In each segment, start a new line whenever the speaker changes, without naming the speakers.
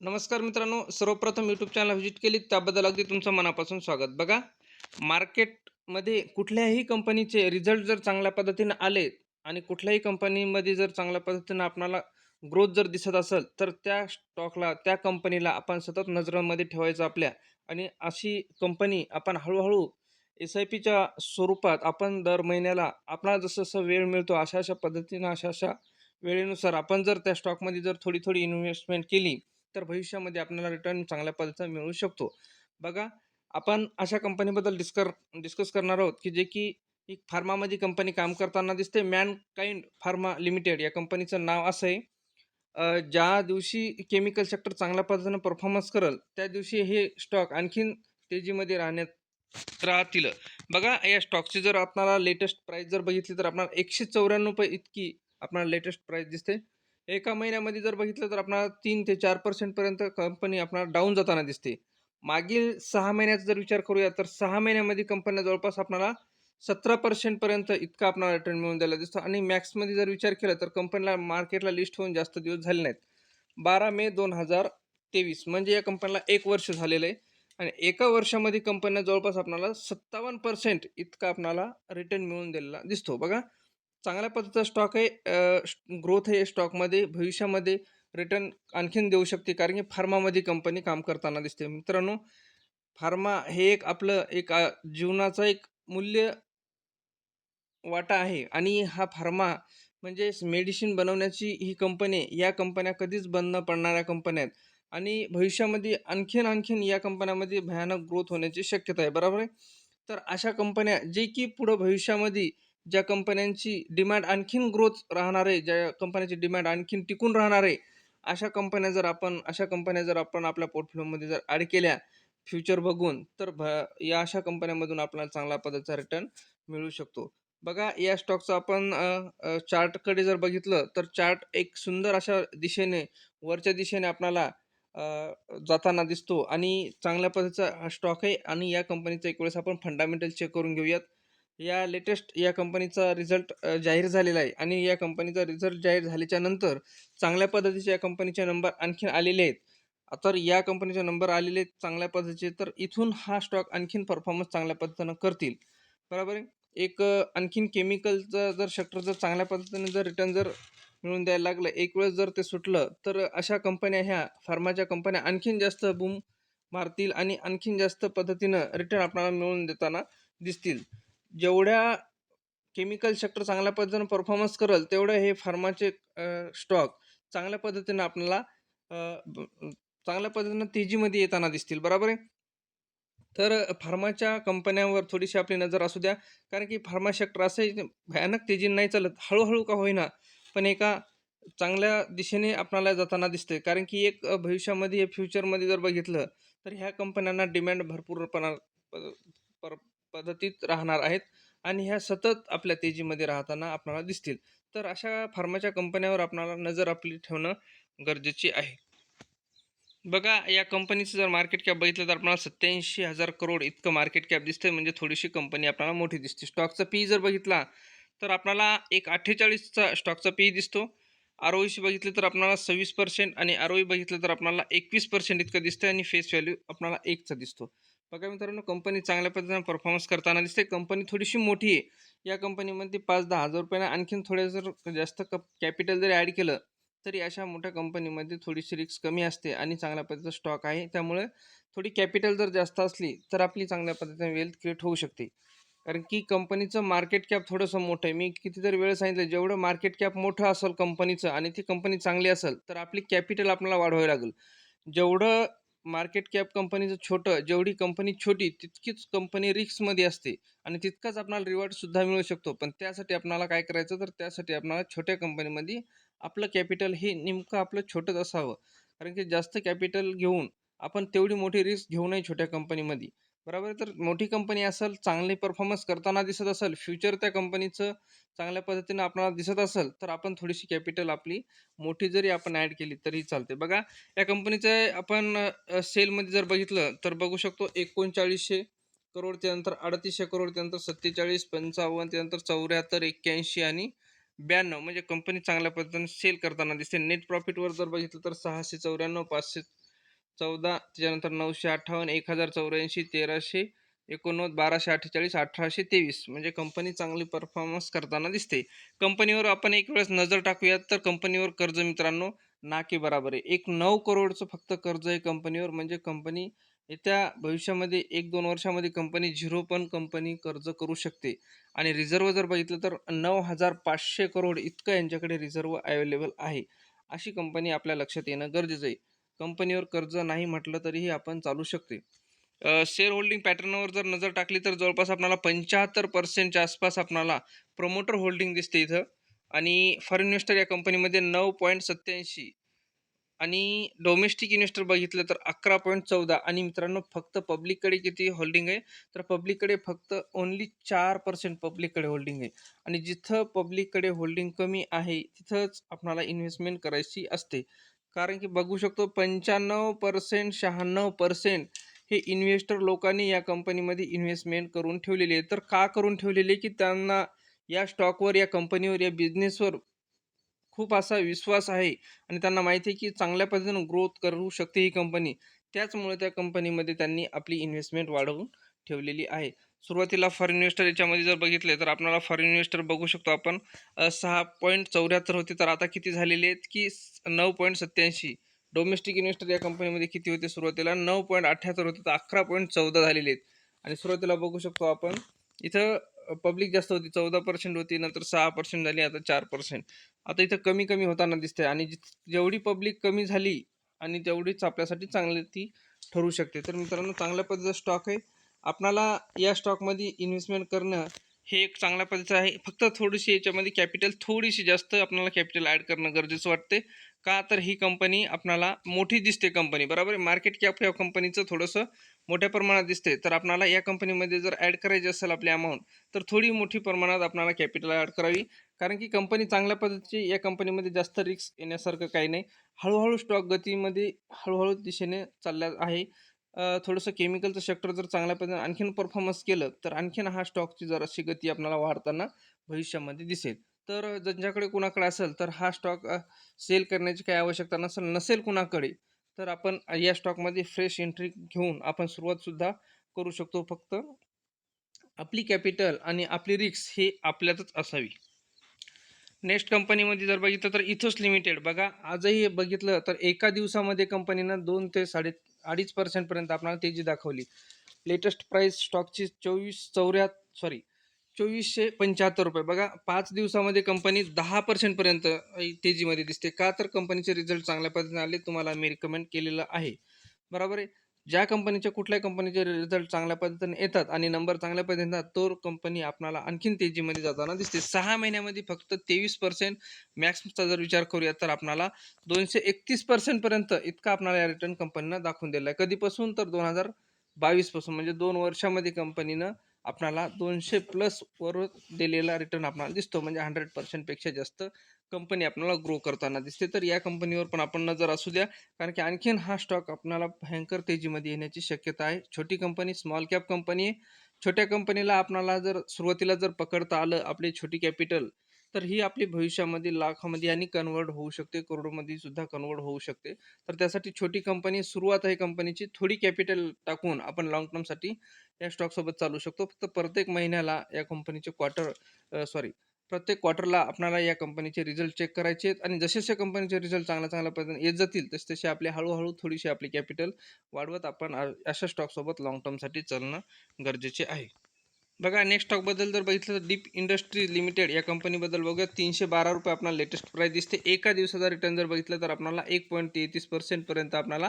नमस्कार मित्रांनो सर्वप्रथम यूट्यूब चॅनल व्हिजिट केली त्याबद्दल अगदी तुमचं मनापासून स्वागत. बघा मार्केटमध्ये कुठल्याही कंपनीचे रिझल्ट जर चांगल्या पद्धतीनं आले आणि कुठल्याही कंपनीमध्ये जर चांगल्या पद्धतीनं आपणाला ग्रोथ जर दिसत असेल तर त्या स्टॉकला त्या कंपनीला आपण सतत नजरेमध्ये ठेवायचं आपल्या. आणि अशी कंपनी आपण हळूहळू एस आय पीच्या स्वरूपात आपण दर महिन्याला आपणाला जसं जसं वेळ मिळतो अशा अशा पद्धतीनं अशा अशा वेळेनुसार आपण जर त्या स्टॉकमध्ये जर थोडी थोडी इन्व्हेस्टमेंट केली तर भविष्यामध्ये आपल्याला रिटर्न चांगल्या पद्धतीने मिळू शकतो. बघा आपण अशा कंपनीबद्दल डिस्कर डिस्कस करणार आहोत की जे की एक फार्मामध्ये कंपनी काम करताना दिसते. मॅनकाइंड फार्मा लिमिटेड या कंपनीचं नाव असं आहे. ज्या दिवशी केमिकल सेक्टर चांगल्या पद्धतीनं परफॉर्मन्स करेल त्या दिवशी हे स्टॉक आणखीन तेजीमध्ये राहण्यात राहतील. बघा या स्टॉकची जर आपणाला लेटेस्ट प्राईस जर बघितली तर आपल्याला एकशे चौऱ्याण्णव रुपये इतकी आपणाला लेटेस्ट प्राईस दिसते. एका महिन्यामध्ये जर बघितलं तर आपल्याला तीन ते चार पर्सेंटपर्यंत कंपनी आपणा डाऊन जाताना दिसते. मागील सहा महिन्याचा जर विचार करूया तर सहा महिन्यामध्ये कंपन्या जवळपास आपणाला सतरा पर्सेंटपर्यंत इतका आपणाला रिटर्न मिळून द्यायला दिसतो. आणि मॅक्समध्ये जर विचार केला तर कंपनीला मार्केटला लिस्ट होऊन जास्त दिवस झाले नाहीत. बारा मे दोन हजार तेवीस म्हणजे या कंपनीला एक वर्ष झालेलं आहे. आणि एका वर्षामध्ये कंपन्या जवळपास आपणाला सत्तावन्न पर्सेंट इतका आपणाला रिटर्न मिळून दिलेला दिसतो. बघा चांगल्या पद्धतीचा स्टॉक आहे. ग्रोथ आहे स्टॉकमध्ये भविष्यामध्ये रिटर्न आणखीन देऊ शकते. कारण की फार्मामध्ये कंपनी काम करताना दिसते. मित्रांनो फार्मा हे एक आपलं एक जीवनाचा एक मूल्य वाटा आहे. आणि हा फार्मा म्हणजे मेडिसिन बनवण्याची ही कंपनी या कंपन्या कधीच बंद न पडणाऱ्या कंपन्या आहेत. आणि भविष्यामध्ये आणखीन आणखीन या कंपन्यामध्ये भयानक ग्रोथ होण्याची शक्यता आहे. बरोबर आहे? तर अशा कंपन्या जे की पुढं भविष्यामध्ये ज्या कंपन्यांची डिमांड आणखीन ग्रोथ राहणार आहे ज्या कंपन्याची डिमांड आणखीन टिकून राहणार आहे अशा कंपन्या जर आपण अशा कंपन्या जर आपण आपल्या पोर्टफोलिओमध्ये जर ॲड केल्या फ्युचर बघून तर भ या अशा कंपन्यांमधून आपल्याला चांगल्या पदाचा रिटर्न मिळू शकतो. बघा या स्टॉकचं आपण चार्टकडे जर बघितलं तर चार्ट एक सुंदर अशा दिशेने वरच्या दिशेने आपल्याला जाताना दिसतो. आणि चांगल्या पद्धतीचा हा स्टॉक आहे. आणि या कंपनीचा एक वेळेस आपण फंडामेंटल चेक करून घेऊयात. या लेटेस्ट या कंपनीचा रिझल्ट जाहीर झालेला आहे. आणि या कंपनीचा रिझल्ट जाहीर झाल्याच्यानंतर चांगल्या पद्धतीचे या कंपनीचे नंबर आणखीन आलेले आहेत. तर या कंपनीचे नंबर आलेले आहेत चांगल्या पद्धतीचे तर इथून हा स्टॉक आणखीन परफॉर्मन्स चांगल्या पद्धतीनं करतील. बरोबर आहे? एक आणखीन केमिकलचं जर सेक्टर जर चांगल्या पद्धतीने जर रिटर्न जर मिळून द्यायला लागलं एक वेळेस जर ते सुटलं तर अशा कंपन्या ह्या फार्माच्या कंपन्या आणखीन जास्त बूम मारतील आणि आणखीन जास्त पद्धतीनं रिटर्न आपल्याला मिळवून देताना दिसतील. जेवढ्या केमिकल सेक्टर चांगल्या पद्धतीनं परफॉर्मन्स करेल तेवढं हे फार्माचे स्टॉक चांगल्या पद्धतीनं आपल्याला चांगल्या पद्धतीनं तेजीमध्ये येताना दिसतील. बरोबर आहे? तर फार्माच्या कंपन्यांवर थोडीशी आपली नजर असू द्या. कारण की फार्मा सेक्टर असे भयानक तेजीनं नाही चालत. हळूहळू का होईना पण एका चांगल्या दिशेने आपणाला जाताना दिसते कारण की एक भविष्यामध्ये फ्युचरमध्ये जर बघितलं तर ह्या कंपन्यांना डिमांड भरपूरपणा प- पर पद्धतीत राहणार आहेत आणि ह्या सतत आपल्या तेजीमध्ये राहताना आपल्याला दिसतील. तर अशा फार्माच्या कंपन्यावर आपणाला नजर आपली ठेवणं गरजेची आहे. बघा या कंपनीचं जर मार्केट कॅप बघितलं तर आपल्याला सत्याऐंशी हजार करोड इतकं मार्केट कॅप दिसतं म्हणजे थोडीशी कंपनी आपल्याला मोठी दिसते. स्टॉकचा पी जर बघितला तर आपल्याला एक अठ्ठेचाळीसचा स्टॉकचा पी दिसतो. आर ओईशी बघितलं तर आपल्याला सव्वीस पर्सेंट आणि आर ओई बघितलं तर आपल्याला एकवीस पर्सेंट इतकं दिसतं आणि फेस व्हॅल्यू आपल्याला एकचा दिसतो. बघा मित्रांनो कंपनी चांगल्या पद्धतीने परफॉर्मन्स करताना दिसते. कंपनी थोडीशी मोठी आहे. या कंपनीमध्ये पाच दहा हजार रुपयानं आणखीन थोडे जर जास्त कप कॅपिटल जरी ॲड केलं तरी अशा मोठ्या कंपनीमध्ये थोडीशी रिस्क कमी असते आणि चांगल्या पद्धतीचा स्टॉक आहे. त्यामुळे थोडी कॅपिटल जर जास्त असली तर आपली चांगल्या पद्धतीने वेल्थ क्रिएट होऊ शकते. कारण की कंपनीचं मार्केट कॅप थोडंसं मोठं आहे. मी कितीतरी वेळ सांगितलं जेवढं मार्केट कॅप मोठं असेल कंपनीचं आणि ती कंपनी चांगली असेल तर आपली कॅपिटल आपल्याला वाढवावी लागेल. जेवढं मार्केट कॅप कंपनीचं छोटं जेवढी कंपनी छोटी तितकीच कंपनी रिस्कमध्ये असते. आणि तितकाच आपल्याला रिवॉर्डसुद्धा मिळू शकतो. पण त्यासाठी आपणाला काय करायचं? तर त्यासाठी आपणाला छोट्या कंपनीमध्ये आपलं कॅपिटल हे नेमकं आपलं छोटंच असावं. कारण की जास्त कॅपिटल घेऊन आपण तेवढी मोठी रिस्क घेऊ नये छोट्या कंपनीमध्ये बरोबर आहे? तर मोठी कंपनी असेल चांगली परफॉर्मन्स करताना दिसत असेल फ्युचर त्या कंपनीचं चांगल्या पद्धतीनं आपल्याला दिसत असेल तर आपण थोडीशी कॅपिटल आपली मोठी जरी आपण ॲड केली तरी चालते. बघा या कंपनीचं आपण अ, सेलमध्ये जर बघितलं तर बघू शकतो एकोणचाळीसशे करोड त्यानंतर अडतीसशे करोड त्यानंतर सत्तेचाळीस पंचावन्न त्यानंतर चौऱ्याहत्तर एक्क्याऐंशी आणि ब्याण्णव. म्हणजे कंपनी चांगल्या पद्धतीने सेल करताना दिसते. नेट प्रॉफिटवर जर बघितलं तर सहाशे चौऱ्याण्णव पाचशे चौदा त्याच्यानंतर नऊशे अठ्ठावन्न एक हजार चौऱ्याऐंशी तेराशे एकोणनव्वद बाराशे अठ्ठेचाळीस अठराशे तेवीस. म्हणजे कंपनी चांगली परफॉर्मन्स करताना दिसते. कंपनीवर आपण एक वेळेस नजर टाकूयात तर कंपनीवर कर्ज मित्रांनो ना की बराबर आहे. एक नऊ करोडचं फक्त कर्ज आहे कंपनीवर म्हणजे कंपनी येत्या भविष्यामध्ये एक दोन वर्षामध्ये कंपनी झिरो पण कंपनी कर्ज करू शकते. आणि रिझर्व जर बघितलं तर नऊ हजार पाचशे करोड इतकं यांच्याकडे रिझर्व अवेलेबल आहे. अशी कंपनी आपल्या लक्षात येणं गरजेचं आहे. कंपनीवर कर्ज नाही म्हटलं तरीही आपण चालू शकते. शेअर होल्डिंग पॅटर्नवर जर नजर टाकली तर जवळपास आपल्याला पंच्याहत्तर पर्सेंटच्या आसपास आपणाला प्रमोटर होल्डिंग दिसते इथं. आणि फॉरेन इन्व्हेस्टर या कंपनीमध्ये नऊ पॉईंट सत्याऐंशी आणि डोमेस्टिक इन्व्हेस्टर बघितलं तर अकरा पॉईंट चौदा आणि मित्रांनो फक्त पब्लिककडे किती होल्डिंग आहे? तर पब्लिककडे फक्त ओन्ली चार पर्सेंट पब्लिककडे होल्डिंग आहे. आणि जिथं पब्लिककडे होल्डिंग कमी आहे तिथंच आपणाला इन्व्हेस्टमेंट करायची असते. कारण की बघू शकतो पंच्याण्णव पर्सेंट शहाण्णव पर्सेंट हे इन्व्हेस्टर लोकांनी या कंपनीमध्ये इन्व्हेस्टमेंट करून ठेवलेली आहे तर का करून ठेवलेली आहे की त्यांना या स्टॉकवर या कंपनीवर या बिझनेसवर खूप असा विश्वास आहे आणि त्यांना माहिती आहे की चांगल्या पद्धतीनं ग्रोथ करू शकते ही कंपनी त्याचमुळे त्या कंपनीमध्ये त्यांनी आपली इन्व्हेस्टमेंट वाढवून ठेवलेली आहे. सुरुवातीला फॉरेन इन्व्हेस्टर याच्यामध्ये जर बघितले तर आपल्याला फॉरेन इन्व्हेस्टर बघू शकतो आपण. सहा पॉईंट चौऱ्याहत्तर होते तर आता किती झालेले आहेत की नऊ पॉईंट सत्याऐंशी डोमेस्टिक इन्व्हेस्टर या कंपनीमध्ये किती होते सुरुवातीला? नऊ पॉईंट अठ्ठ्याहत्तर होते तर अकरा पॉईंट चौदा झालेले आहेत. आणि सुरुवातीला बघू शकतो आपण इथं पब्लिक जास्त होती चौदा पर्सेंट होती नंतर सहा पर्सेंट झाली आता चार पर्सेंट आता इथं कमी कमी होताना दिसते आणि जेवढी पब्लिक कमी झाली आणि तेवढीच आपल्यासाठी चांगली ती ठरू शकते. तर मित्रांनो चांगल्या पद्धतीचा स्टॉक आहे. आपणाला या स्टॉकमध्ये इन्व्हेस्टमेंट करणं हे एक चांगल्या पद्धतीचं आहे. फक्त थोडीशी याच्यामध्ये कॅपिटल थोडीशी जास्त आपल्याला कॅपिटल ॲड करणं गरजेचं वाटते का तर ही कंपनी आपणाला मोठी दिसते कंपनी बरोबर आहे? मार्केट कॅप या कंपनीचं थोडंसं मोठ्या प्रमाणात दिसते. तर आपणाला या कंपनीमध्ये जर ॲड करायची असेल आपली अमाऊंट तर थोडी मोठी प्रमाणात आपणाला कॅपिटल ॲड करावी. कारण की कंपनी चांगल्या पद्धतीची या कंपनीमध्ये जास्त रिस्क येण्यासारखं काही नाही. हळूहळू स्टॉक गतीमध्ये हळूहळू दिशेने चालल्या आहे. अ, थोडंसं केमिकलचं सेक्टर जर चांगल्या पद्धतीने आणखीन परफॉर्मन्स केलं तर आणखीन हा स्टॉकची जराशी गती आपल्याला वाढताना भविष्यामध्ये दिसेल. तर ज्यांच्याकडे कुणाकडे असेल तर हा स्टॉक सेल करण्याची काही आवश्यकता नसेल नसेल कुणाकडे तर आपण या स्टॉकमध्ये फ्रेश एंट्री घेऊन आपण सुरुवातसुद्धा करू शकतो फक्त आपली कॅपिटल आणि आपली रिक्स ही आपल्यातच असावी. नेक्स्ट कंपनीमध्ये जर बघितलं तर इथोस लिमिटेड बघा आजही बघितलं तर एका दिवसामध्ये कंपनीनं दोन ते साडे अडीच पर्सेंटपर्यंत आपल्याला तेजी दाखवली. लेटेस्ट प्राईस स्टॉकची चोवीस चौऱ्या सॉरी चोवीसशे पंच्याहत्तर रुपये. बघा पाच दिवसामध्ये कंपनी दहा पर्सेंटपर्यंत तेजीमध्ये दिसते. का तर कंपनीचे रिझल्ट चांगल्या पद्धतीने आले तुम्हाला मी रिकमेंड केलेलं आहे. बरोबर आहे? ज्या कंपनीच्या कुठल्याही कंपनीचे रिझल्ट चांगल्या पद्धतीने येतात आणि नंबर चांगल्या पद्धतीने येतात तो कंपनी आपणाला आणखीन तेजीमध्ये जाताना दिसते. सहा महिन्यामध्ये फक्त तेवीस पर्सेंट मॅक्सचा जर विचार करूया तर आपणाला दोनशे एकतीस पर्सेंटपर्यंत इतका आपणाला या रिटर्न कंपनीनं दाखवून दिला आहे. कधीपासून? तर दोन हजार बावीसपासून. म्हणजे दोन वर्षामध्ये कंपनीनं आपणाला दोनशे प्लस वर दिलेला रिटर्न आपणाला दिसतो. म्हणजे हंड्रेड पर्सेंटपेक्षा जास्त कंपनी आपल्याला ग्रो करताना दिसते. तर या कंपनीवर पण आपण नजर असू द्या. कारण की आणखीन हा स्टॉक आपल्याला भयंकर तेजीमध्ये येण्याची शक्यता आहे. छोटी कंपनी स्मॉल कॅप कंपनी छोट्या कंपनीला आपणाला जर सुरुवातीला जर पकडता आलं आपली छोटी कॅपिटल तर ही आपली भविष्यामध्ये लाखामध्ये आणि कन्वर्ट होऊ शकते. करोडमध्ये सुद्धा कन्वर्ट होऊ शकते. तर त्यासाठी छोटी कंपनी सुरुवात आहे कंपनीची थोडी कॅपिटल टाकून आपण लॉंग टर्मसाठी या स्टॉकसोबत चालू शकतो. फक्त प्रत्येक महिन्याला या कंपनीचे क्वार्टर सॉरी प्रत्येक क्वार्टरला आपल्याला या कंपनीचे रिझल्ट चेक करायचे आहेत. आणि जसे जसे कंपनीचे रिझल्ट चांगल्या चांगल्या पद्धतीने येत जातील तसे तसे आपले हळूहळू थोडीशी आपली कॅपिटल वाढवत आपण अशा स्टॉकसोबत लॉंग टर्मसाठी चालणं गरजेचे आहे. बघा नेक्स्ट स्टॉकबद्दल जर बघितलं तर डीप इंडस्ट्री लिमिटेड या कंपनीबद्दल बघूया. तीनशे बारा रुपये आपल्याला लेटेस्ट प्राईस दिसते. एका दिवसाचा रिटर्न जर बघितलं तर आपल्याला एक पॉईंट तेहतीस पर्सेंटपर्यंत आपल्याला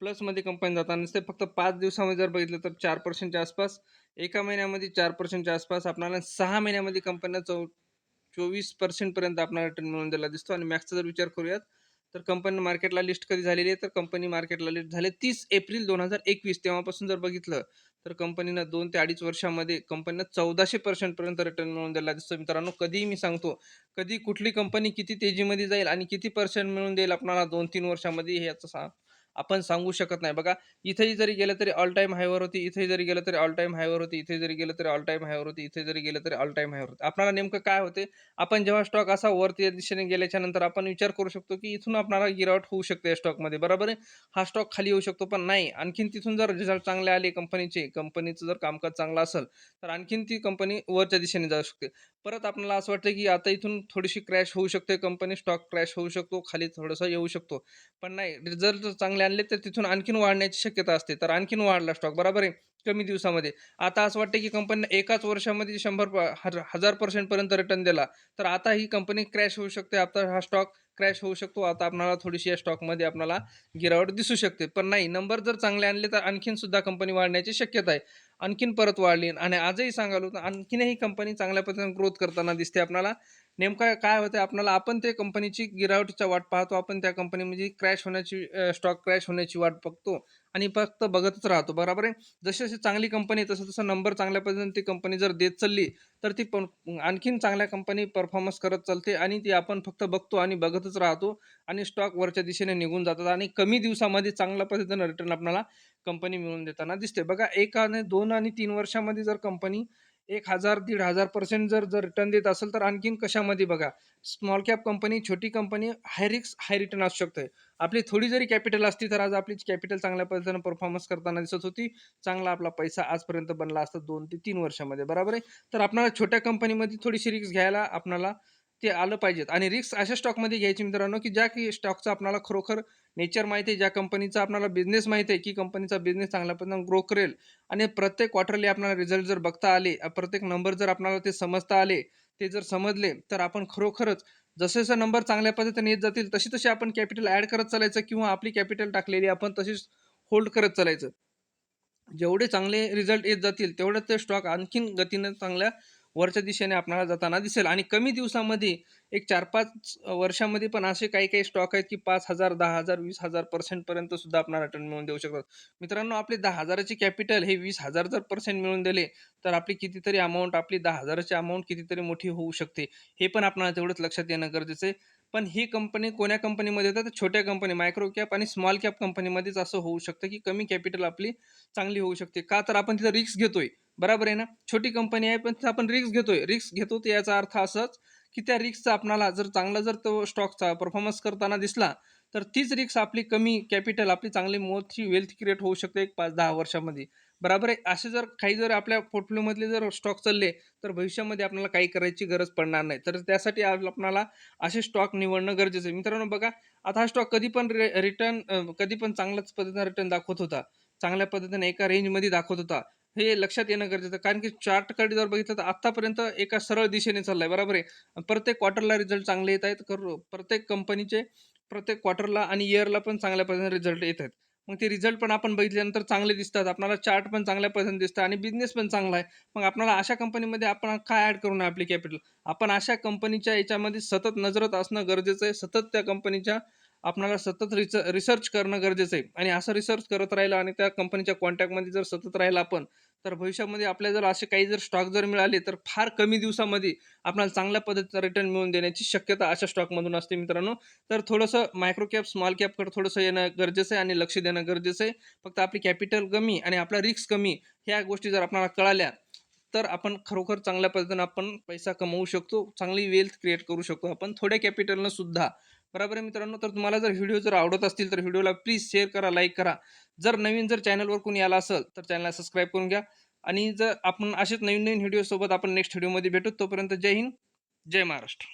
प्लसमध्ये कंपनी जाताना दिसते. फक्त पाच दिवसामध्ये जर बघितलं तर चार पर्सेंटच्या आसपास एका महिन्यामध्ये चार पर्सेंटच्या आसपास आपणाला सहा महिन्यामध्ये कंपन्या चौ चोवीस पर्सेंटपर्यंत आपणाला रिटर्न मिळून दिला दिसतो. आणि मॅक्सचा जर विचार करूयात तर कंपनी मार्केटला लिस्ट कधी झालेली आहे? तर कंपनी मार्केटला लिस्ट झाले तीस एप्रिल दोन हजार एकवीस. तेव्हापासून जर बघितलं तर कंपनीनं दोन ते अडीच वर्षामध्ये कंपनीनं चौदाशे पर्सेंटपर्यंत रिटर्न मिळून दिला दिसतो. मित्रांनो कधीही मी सांगतो कधी कुठली कंपनी किती तेजीमध्ये जाईल आणि किती पर्सेंट मिळून देईल आपणाला दोन तीन वर्षामध्ये हे याचा सा आपण सांगू शकत नाही. बघा इथेही जरी गेलं तरी ऑल टाईम हायवर होती इथे जरी गेलं तरी ऑल टाईम हायवर होती इथे जरी गेलं तरी ऑल टाईम हायवर होती इथे जरी गेलं तरी ऑल टाईम हायवर होती आपल्याला नेमकं काय होते? आपण जेव्हा स्टॉक असा वरती दिशेने गेल्याच्यानंतर आपण विचार करू शकतो की इथून आपणाला गिरावट होऊ शकते या स्टॉकमध्ये बरोबर आहे? हा स्टॉक खाली येऊ शकतो पण नाही. आणखीन तिथून जर रिझल्ट चांगले आले कंपनीचे कंपनीचं जर कामकाज चांगलं असेल तर आणखीन ती कंपनी वरच्या दिशेने जाऊ शकते. परत आपल्याला असं वाटतं की आता इथून थोडीशी क्रॅश होऊ शकते कंपनी स्टॉक क्रॅश होऊ शकतो खाली थोडंसं येऊ शकतो. पण नाही रिझल्ट जर चांगले आणले तर तिथून आणखीन वाढण्याची शक्यता असते. तर आणखीन वाढला स्टॉक बरोबर आहे? कमी दिवसामध्ये. आता असं वाटतं की कंपनीने एकाच वर्षामध्ये शंभर प- हजार पर्सेंटपर्यंत रिटर्न दिला. तर आता ही कंपनी क्रॅश होऊ शकते आता हा स्टॉक क्रॅश होऊ शकतो. आता आपणाला थोडीशी या स्टॉकमध्ये आपल्याला गिरावट दिसू शकते. पण नाही नंबर जर चांगले आणले तर आणखीन सुद्धा कंपनी वाढण्याची शक्यता आहे. आणखीन परत वाढली आणि आजही सांगालो तर आणखीनही कंपनी चांगल्या पद्धतीने ग्रोथ करताना दिसते. आपल्याला नेमकं काय होतं आपल्याला आपण त्या कंपनीची गिरावटीचा वाट पाहतो. आपण त्या कंपनीमध्ये क्रॅश होण्याची स्टॉक क्रॅश होण्याची वाट बघतो. आणि फक्त बघतच राहतो. बरोबर आहे? जशी जशी चांगली कंपनी तसं तसं नंबर चांगल्या पद्धतीने ती कंपनी जर देत चालली तर ती पण आणखीन चांगल्या कंपनी परफॉर्मन्स करत चालते आणि ती आपण फक्त बघतो आणि बघतच राहतो आणि स्टॉक वरच्या दिशेने निघून जातात आणि कमी दिवसामध्ये चांगल्या पद्धतीनं रिटर्न आपल्याला कंपनी मिळवून देताना दिसते. बघा एक आणि दोन आणि तीन वर्षामध्ये जर कंपनी एक हजार दीड हजार पर्सेंट जर जर रिटर्न देत असेल तर आणखीन कशामध्ये बघा? स्मॉल कॅप कंपनी छोटी company high risks high return असू शकते आपली थोडी जरी कॅपिटल असती तर आज आपली कॅपिटल चांगल्या पद्धतीनं परफॉर्मन्स करताना दिसत होती. चांगला आपला पैसा आजपर्यंत बनला असता दोन ते तीन वर्षामध्ये. बरोबर आहे? तर आपल्याला छोट्या कंपनीमध्ये थोडीशी रिक्स घ्यायला आपल्याला ते आलं पाहिजेत. आणि रिक्स अशा स्टॉकमध्ये घ्यायची मित्रांनो की ज्या की स्टॉकचं आपल्याला खरोखर नेचर माहिती आहे ज्या कंपनीचा आपल्याला बिझनेस माहिती आहे की कंपनीचा बिझनेस चांगल्या पद्धतीने ग्रो करेल. आणि प्रत्येक क्वार्टरली आपल्याला रिझल्ट जर बघता आले प्रत्येक नंबर जर आपल्याला ते समजता आले ते जर समजले तर आपण खरोखरच जसे जसे नंबर चांगल्या पद्धतीने येत जातील तशी तशी आपण कॅपिटल ॲड करत चालायचं किंवा आपली कॅपिटल टाकलेली आपण तशीच होल्ड करत चालायचं. जेवढे चांगले रिझल्ट येत जातील तेवढं ते स्टॉक आणखीन गतीनं चांगल्या वरच्या दिशेने आपणाला जाताना दिसेल. आणि कमी दिवसामध्ये एक चार पाच वर्षामध्ये पण असे काही काही स्टॉक आहेत की पाच हजार दहा हजार वीस हजार पर्सेंटपर्यंत सुद्धा आपणाला रिटर्न मिळवून देऊ शकतात. मित्रांनो आपले दहा हजाराचे कॅपिटल हे वीस हजार जर पर्सेंट मिळून दिले तर आपली कितीतरी अमाऊंट आपली दहा हजाराची अमाऊंट कितीतरी मोठी होऊ शकते. हे पण आपणाला तेवढंच लक्षात येणं गरजेचं आहे. पण ही कंपनी कोण्या कंपनीमध्ये येतात तर छोट्या कंपनी मायक्रो कॅप आणि स्मॉल कॅप कंपनीमध्येच असं होऊ शकतं की कमी कॅपिटल आपली चांगली होऊ शकते. का तर आपण तिथं रिस्क घेतोय. बरोबर आहे ना? छोटी कंपनी आहे पण तिथं आपण रिक्स घेतोय. रिस्क घेतो तर याचा अर्थ असाच की त्या रिस्कचा आपणाला जर चांगला जर तो स्टॉकचा परफॉर्मन्स करताना दिसला तर तीच रिक्स आपली कमी कॅपिटल आपली चांगली मोठी वेल्थ क्रिएट होऊ शकते एक पाच दहा वर्षामध्ये. बरोबर आहे. असे जर काही जर आपल्या पोर्टफोलिओमधले जर स्टॉक चालले तर भविष्यामध्ये आपल्याला काही करायची गरज पडणार नाही. तर त्यासाठी आप- आपणाला असे स्टॉक निवडणं गरजेचं आहे. मित्रांनो बघा आता हा स्टॉक कधी पण रिटर्न कधी पण चांगल्याच पद्धतीने रिटर्न दाखवत होता. चांगल्या पद्धतीने एका रेंजमध्ये दाखवत होता. हे लक्षात येणं गरजेचं आहे. कारण की चार्टकडे जर बघितलं तर आत्तापर्यंत एका सरळ दिशेने चाललाय. बरोबर आहे. प्रत्येक क्वार्टरला रिझल्ट चांगले येत आहेत. कर- प्रत्येक कंपनीचे प्रत्येक क्वार्टरला आणि इयरला पण चांगल्या पद्धतीने रिझल्ट येत आहेत. मग ते रिझल्ट पण आपण बघितल्यानंतर चांगले दिसतात. आपल्याला चार्ट पण चांगल्या पद्धतीने दिसतं आणि बिझनेस पण चांगला आहे. मग आपल्याला अशा कंपनीमध्ये आपण काय ऍड करू नये आपली कॅपिटल आपण अशा कंपनीच्या याच्यामध्ये सतत नजरत असणं गरजेचं आहे. सतत त्या कंपनीच्या आपणाला सतत रिस रिसर्च करणं गरजेचं आहे. आणि असं रिसर्च करत राहिलं आणि त्या कंपनीच्या कॉन्टॅक्टमध्ये जर सतत राहिलं आपण तर भविष्यामध्ये आपल्याला जर असे काही जर स्टॉक जर मिळाले तर फार कमी दिवसामध्ये आपल्याला चांगल्या पद्धतीचा रिटर्न मिळवून देण्याची शक्यता अशा स्टॉकमधून असते मित्रांनो. तर थोडंसं मायक्रो कॅप स्मॉल कॅपकडे थोडंसं येणं गरजेचं आहे आणि लक्ष देणं गरजेचं आहे. फक्त आपली कॅपिटल कमी आणि आपला रिस्क कमी ह्या गोष्टी जर आपल्याला कळाल्या तर आपण खरोखर चांगल्या पद्धतीनं आपण पैसा कमवू शकतो. चांगली वेल्थ क्रिएट करू शकतो आपण. थोड्या कॅपिटलनं सुद्धा बरोबर आहे मित्रांनो? तर तुम्हाला जर व्हिडिओ जर आवडत असतील तर व्हिडिओला प्लीज शेअर करा लाईक करा. जर नवीन जर चॅनलवर कोणी आला असेल तर चॅनलला सबस्क्राईब करून घ्या. आणि जर आपण असेच नवीन नवीन व्हिडिओसोबत आपण नेक्स्ट व्हिडिओमध्ये भेटू तोपर्यंत जय हिंद जय महाराष्ट्र.